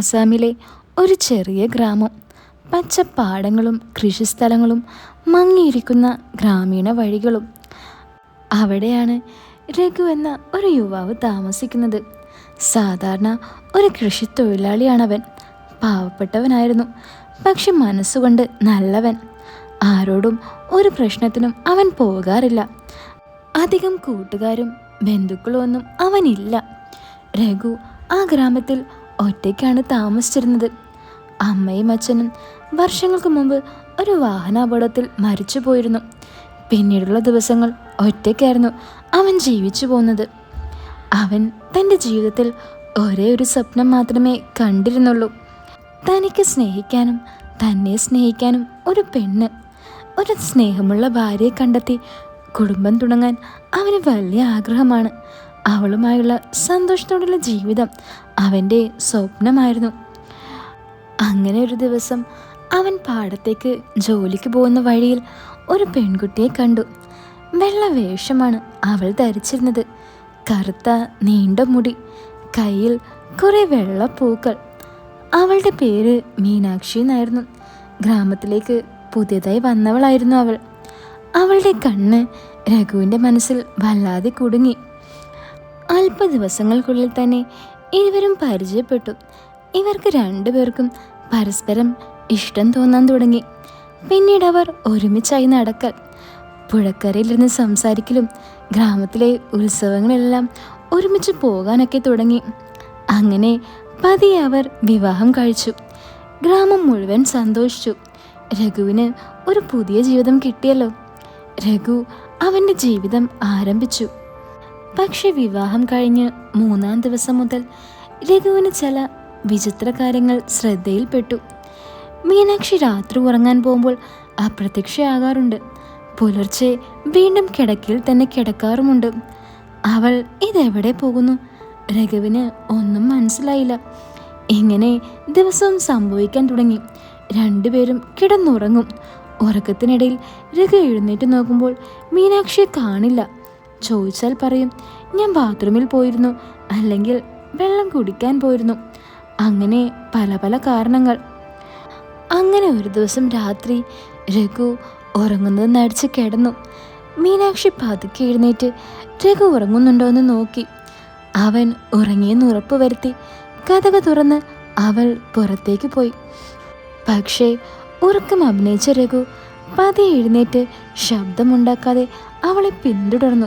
ആസാമിലെ ഒരു ചെറിയ ഗ്രാമം. പച്ചപ്പാടങ്ങളും കൃഷിസ്ഥലങ്ങളും മങ്ങിയിരിക്കുന്ന ഗ്രാമീണ വഴികളും. അവിടെയാണ് രഘു എന്ന ഒരു യുവാവ് താമസിക്കുന്നത്. സാധാരണ ഒരു കൃഷിത്തൊഴിലാളിയാണവൻ. പാവപ്പെട്ടവനായിരുന്നു. പക്ഷെ മനസ്സുകൊണ്ട് നല്ലവൻ. ആരോടും ഒരു പ്രശ്നത്തിനും അവൻ പോകാറില്ല. അധികം കൂട്ടുകാരും ബന്ധുക്കളും ഒന്നും അവനില്ല. രഘു ആ ഗ്രാമത്തിൽ ഒറ്റയ്ക്കാണ് താമസിച്ചിരുന്നത്. അമ്മയും അച്ഛനും വർഷങ്ങൾക്ക് മുമ്പ് ഒരു വാഹനാപകടത്തിൽ മരിച്ചു പോയിരുന്നു. പിന്നീടുള്ള ദിവസങ്ങൾ ഒറ്റയ്ക്കായിരുന്നു അവൻ ജീവിച്ചു പോകുന്നത്. അവൻ തന്റെ ജീവിതത്തിൽ ഒരേ ഒരു സ്വപ്നം മാത്രമേ കണ്ടിരുന്നുള്ളൂ. തനിക്ക് സ്നേഹിക്കാനും തന്നെ സ്നേഹിക്കാനും ഒരു പെണ്ണ് ഒരു സ്നേഹമുള്ള ഭാര്യയെ കണ്ടെത്തി കുടുംബം തുടങ്ങാൻ അവന് വലിയ ആഗ്രഹമാണ്. അവളുമായുള്ള സന്തോഷത്തോടുള്ള ജീവിതം അവന്റെ സ്വപ്നമായിരുന്നു. അങ്ങനെ ഒരു ദിവസം അവൻ പാടത്തേക്ക് ജോലിക്ക് പോകുന്ന വഴിയിൽ ഒരു പെൺകുട്ടിയെ കണ്ടു. വെള്ള വേഷമാണ് അവൾ ധരിച്ചിരുന്നത്. കറുത്ത നീണ്ട മുടി കയ്യിൽ കുറേ വെള്ളപ്പൂക്കൾ. അവളുടെ പേര് മീനാക്ഷി എന്നായിരുന്നു. ഗ്രാമത്തിലേക്ക് പുതിയതായി വന്നവളായിരുന്നു അവൾ. അവളുടെ കണ്ണ് രഘുവിന്റെ മനസ്സിൽ വല്ലാതെ കുടുങ്ങി. അല്പ ദിവസങ്ങൾക്കുള്ളിൽ തന്നെ ഇരുവരും പരിചയപ്പെട്ടു. ഇവർക്ക് രണ്ടുപേർക്കും പരസ്പരം ഇഷ്ടം തോന്നാൻ തുടങ്ങി. പിന്നീട് അവർ ഒരുമിച്ചായി നടക്കൽ. പുഴക്കരയിലിരുന്ന് സംസാരിക്കലും ഗ്രാമത്തിലെ ഉത്സവങ്ങളെല്ലാം ഒരുമിച്ച് പോകാനൊക്കെ തുടങ്ങി. അങ്ങനെ പതിയെ അവർ വിവാഹം കഴിച്ചു. ഗ്രാമം മുഴുവൻ സന്തോഷിച്ചു. രഘുവിന് ഒരു പുതിയ ജീവിതം കിട്ടിയല്ലോ. രഘു അവന്റെ ജീവിതം ആരംഭിച്ചു. പക്ഷെ വിവാഹം കഴിഞ്ഞ് മൂന്നാം ദിവസം മുതൽ രഘുവിന് ചില വിചിത്ര കാര്യങ്ങൾ ശ്രദ്ധയിൽപ്പെട്ടു. മീനാക്ഷി രാത്രി ഉറങ്ങാൻ പോകുമ്പോൾ അപ്രത്യക്ഷയാകാറുണ്ട്. പുലർച്ചെ വീണ്ടും കിടക്കയിൽ തന്നെ കിടക്കാറുമുണ്ട്. അവൾ ഇതെവിടെ പോകുന്നു? രഘുവിന് ഒന്നും മനസ്സിലായില്ല. ഇങ്ങനെ ദിവസവും സംഭവിക്കാൻ തുടങ്ങി. രണ്ടുപേരും കിടന്നുറങ്ങും. ഉറക്കത്തിനിടയിൽ രഘു എഴുന്നേറ്റ് നോക്കുമ്പോൾ മീനാക്ഷിയെ കാണില്ല. ചോദിച്ചാൽ പറയും ഞാൻ ബാത്റൂമിൽ പോയിരുന്നു അല്ലെങ്കിൽ വെള്ളം കുടിക്കാൻ പോയിരുന്നു. അങ്ങനെ പല പല കാരണങ്ങൾ. അങ്ങനെ ഒരു ദിവസം രാത്രി രഘു ഉറങ്ങുന്നത് നടിച്ച് കിടന്നു. മീനാക്ഷി പതുക്കെ എഴുന്നേറ്റ് രഘു ഉറങ്ങുന്നുണ്ടോ എന്ന് നോക്കി. അവൻ ഉറങ്ങിയെന്ന് ഉറപ്പ് വരുത്തി കഥക തുറന്ന് അവൾ പുറത്തേക്ക് പോയി. പക്ഷേ ഉറക്കം അഭിനയിച്ച രഘു പതി എഴുന്നേറ്റ് ശബ്ദമുണ്ടാക്കാതെ അവളെ പിന്തുടർന്നു.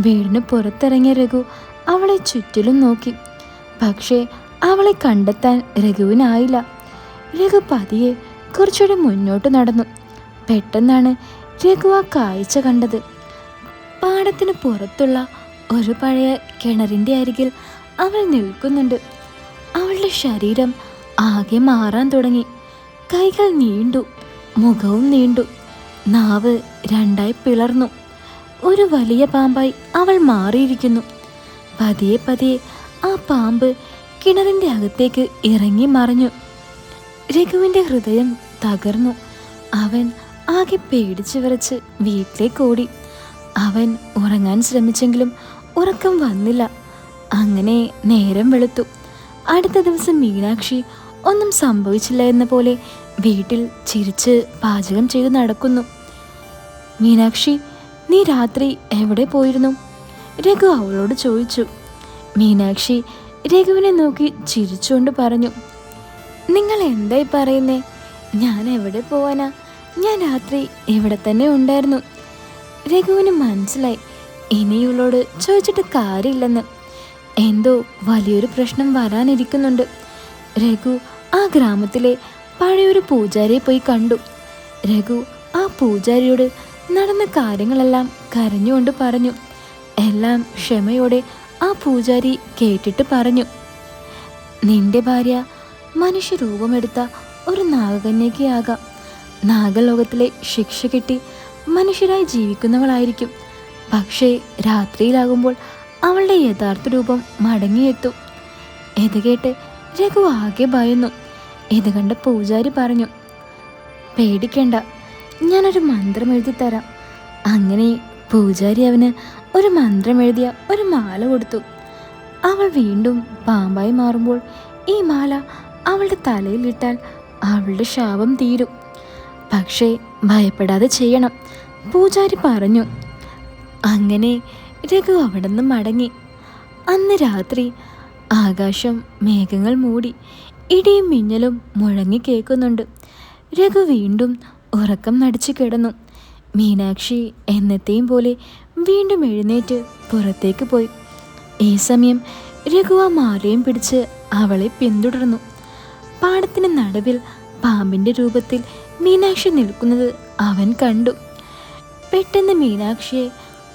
വീടിന് പുറത്തിറങ്ങിയ രഘു അവളെ ചുറ്റിലും നോക്കി. പക്ഷേ അവളെ കണ്ടെത്താൻ രഘുവിനായില്ല. രഘു പതിയെ കുറച്ചുകൂടെ മുന്നോട്ട് നടന്നു. പെട്ടെന്നാണ് രഘു ആ കാഴ്ച കണ്ടത്. പാടത്തിന് പുറത്തുള്ള ഒരു പഴയ കിണറിന്റെ അരികിൽ അവൾ നിൽക്കുന്നുണ്ട്. അവളുടെ ശരീരം ആകെ മാറാൻ തുടങ്ങി. കൈകൾ നീണ്ടു മുഖവും നീണ്ടു. നാവ് രണ്ടായി പിളർന്നു. ഒരു വലിയ പാമ്പായി അവൾ മാറിയിരിക്കുന്നു. പതിയെ പതിയെ ആ പാമ്പ് കിണറിന്റെ അകത്തേക്ക് ഇറങ്ങി മറഞ്ഞു. രഘുവിന്റെ ഹൃദയം തകർന്നു. അവൻ ആകെ പേടിച്ചു വിറച്ച് വീട്ടിലേക്ക് ഓടി. അവൻ ഉറങ്ങാൻ ശ്രമിച്ചെങ്കിലും ഉറക്കം വന്നില്ല. അങ്ങനെ നേരം വെളുത്തു. അടുത്ത ദിവസം മീനാക്ഷി ഒന്നും സംഭവിച്ചില്ല എന്ന പോലെ വീട്ടിൽ ചിരിച്ച് പാചകം ചെയ്തു നടക്കുന്നു. മീനാക്ഷി നീ രാത്രി എവിടെ പോയിരുന്നു? രഘു അവളോട് ചോദിച്ചു. മീനാക്ഷി രഘുവിനെ നോക്കി ചിരിച്ചുകൊണ്ട് പറഞ്ഞു. നിങ്ങൾ എന്തായി പറയുന്നേ? ഞാൻ എവിടെ പോവാനാ? ഞാൻ രാത്രി ഇവിടെ തന്നെ ഉണ്ടായിരുന്നു. രഘുവിന് മനസ്സിലായി. ഇനിയുള്ളോട് ചോദിച്ചിട്ട് കാര്യമില്ലെന്ന്. എന്തോ വലിയൊരു പ്രശ്നം വരാനിരിക്കുന്നുണ്ട്. രഘു ആ ഗ്രാമത്തിലെ പഴയൊരു പൂജാരിയെ പോയി കണ്ടു. രഘു ആ പൂജാരിയോട് നടന്ന കാര്യങ്ങളെല്ലാം കരഞ്ഞുകൊണ്ട് പറഞ്ഞു. എല്ലാം ക്ഷമയോടെ ആ പൂജാരി കേട്ടിട്ട് പറഞ്ഞു. നിന്റെ ഭാര്യ മനുഷ്യരൂപമെടുത്ത ഒരു നാഗകന്യകയാകാം. നാഗലോകത്തിലെ ശിക്ഷ കിട്ടി മനുഷ്യരായി ജീവിക്കുന്നവളായിരിക്കും. പക്ഷേ രാത്രിയിലാകുമ്പോൾ അവളുടെ യഥാർത്ഥ രൂപം മടങ്ങിയെത്തും. ഇത് കേട്ട് രഘു ആകെ ഭയന്നു. ഇത് കണ്ട പൂജാരി പറഞ്ഞു പേടിക്കണ്ട. ഞാനൊരു മന്ത്രം എഴുതി തരാം. അങ്ങനെ പൂജാരി അവന് ഒരു മന്ത്രം എഴുതിയ ഒരു മാല കൊടുത്തു. അവൾ വീണ്ടും പാമ്പായി മാറുമ്പോൾ ഈ മാല അവളുടെ തലയിലിട്ടാൽ അവളുടെ ശാപം തീരും. പക്ഷേ ഭയപ്പെടാതെ ചെയ്യണം. പൂജാരി പറഞ്ഞു അങ്ങനെ രഘു അവിടെ നിന്ന് മടങ്ങി. അന്ന് രാത്രി ആകാശം മേഘങ്ങൾ മൂടി ഇടിയും മിന്നലും മുഴങ്ങി കേൾക്കുന്നുണ്ട്. രഘു വീണ്ടും ഉറക്കം നടിച്ചു കിടന്നു. മീനാക്ഷി എന്നത്തെയും പോലെ വീണ്ടും എഴുന്നേറ്റ് പുറത്തേക്ക് പോയി. ഈ സമയം രഘു ആ മാലയും പിടിച്ച് അവളെ പിന്തുടർന്നു. പാടത്തിന് നടുവിൽ പാമ്പിന്റെ രൂപത്തിൽ മീനാക്ഷി നിൽക്കുന്നത് അവൻ കണ്ടു. പെട്ടെന്ന് മീനാക്ഷിയെ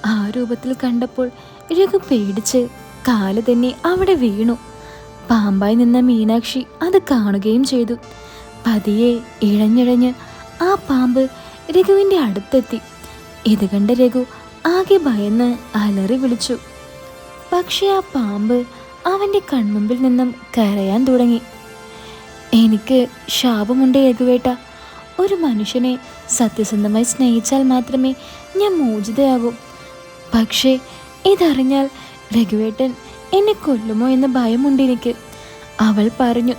ആ രൂപത്തിൽ കണ്ടപ്പോൾ രഘു പേടിച്ച് കാൽ തന്നെ അവിടെ വീണു. പാമ്പായി നിന്ന മീനാക്ഷി അത് കാണുകയും ചെയ്തു. പതിയെ ഇഴഞ്ഞിഴഞ്ഞ് ആ പാമ്പ് രഘുവിന്റെ അടുത്തെത്തി. ഇത് കണ്ട രഘു ആകെ ഭയന്ന് അലറി വിളിച്ചു. പക്ഷേ ആ പാമ്പ് അവന്റെ കൺമുമ്പിൽ നിന്നും കരയാൻ തുടങ്ങി. എനിക്ക് ശാപമുണ്ട് രഘുവേട്ട. ഒരു മനുഷ്യനെ സത്യസന്ധമായി സ്നേഹിച്ചാൽ മാത്രമേ ഞാൻ മോചിതയാകൂ. പക്ഷേ ഇതറിഞ്ഞാൽ രഘുവേട്ടൻ എന്നെ കൊല്ലുമോ എന്ന ഭയമുണ്ട് എനിക്ക്. അവൾ പറഞ്ഞു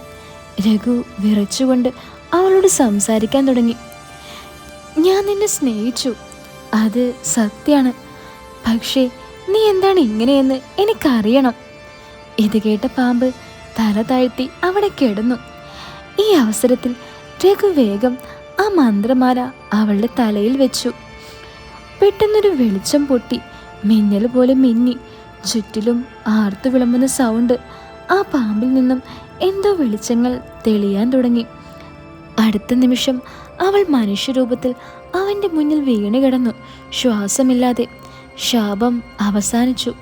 രഘു വിറച്ചുകൊണ്ട് അവളോട് സംസാരിക്കാൻ തുടങ്ങി. ഞാൻ നിന്നെ സ്നേഹിച്ചു. അത് സത്യമാണ് പക്ഷേ നീ എന്താണ് ഇങ്ങനെയെന്ന് എനിക്കറിയണം. ഇത് കേട്ട പാമ്പ് തല താഴ്ത്തി അവിടെ കിടന്നു. ഈ അവസരത്തിൽ രഘു വേഗം ആ മന്ത്രമാല അവളുടെ തലയിൽ വെച്ചു. പെട്ടെന്നൊരു വെളിച്ചം പൊട്ടി. മിന്നൽ പോലെ മിന്നി. ചുറ്റിലും ആർത്തു വിളമ്പുന്ന സൗണ്ട്. ആ പാമ്പിൽ നിന്നും എന്തോ വെളിച്ചങ്ങൾ തെളിയാൻ തുടങ്ങി. അടുത്ത നിമിഷം അവൾ മനുഷ്യരൂപത്തിൽ അവന്റെ മുന്നിൽ വീണ് കിടന്നു. ശ്വാസമില്ലാതെ ശാപം അവസാനിച്ചു.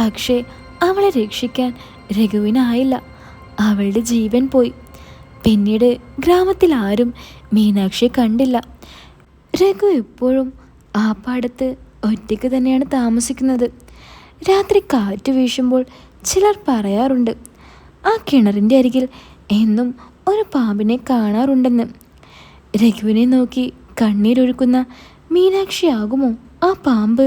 പക്ഷേ അവളെ രക്ഷിക്കാൻ രഘുവിനായില്ല. അവളുടെ ജീവൻ പോയി. പിന്നീട് ഗ്രാമത്തിൽ ആരും മീനാക്ഷിയെ കണ്ടില്ല. രഘു ഇപ്പോഴും ആ പാടത്ത് ഒറ്റയ്ക്ക് തന്നെയാണ് താമസിക്കുന്നത്. രാത്രി കാറ്റ് വീശുമ്പോൾ ചിലർ പറയാറുണ്ട് ആ കിണറിന്റെ അരികിൽ എന്നും ഒരു പാമ്പിനെ കാണാറുണ്ടെന്ന്. രഘുവിനെ നോക്കി കണ്ണീരൊഴുക്കുന്ന മീനാക്ഷിയാകുമോ ആ പാമ്പ്?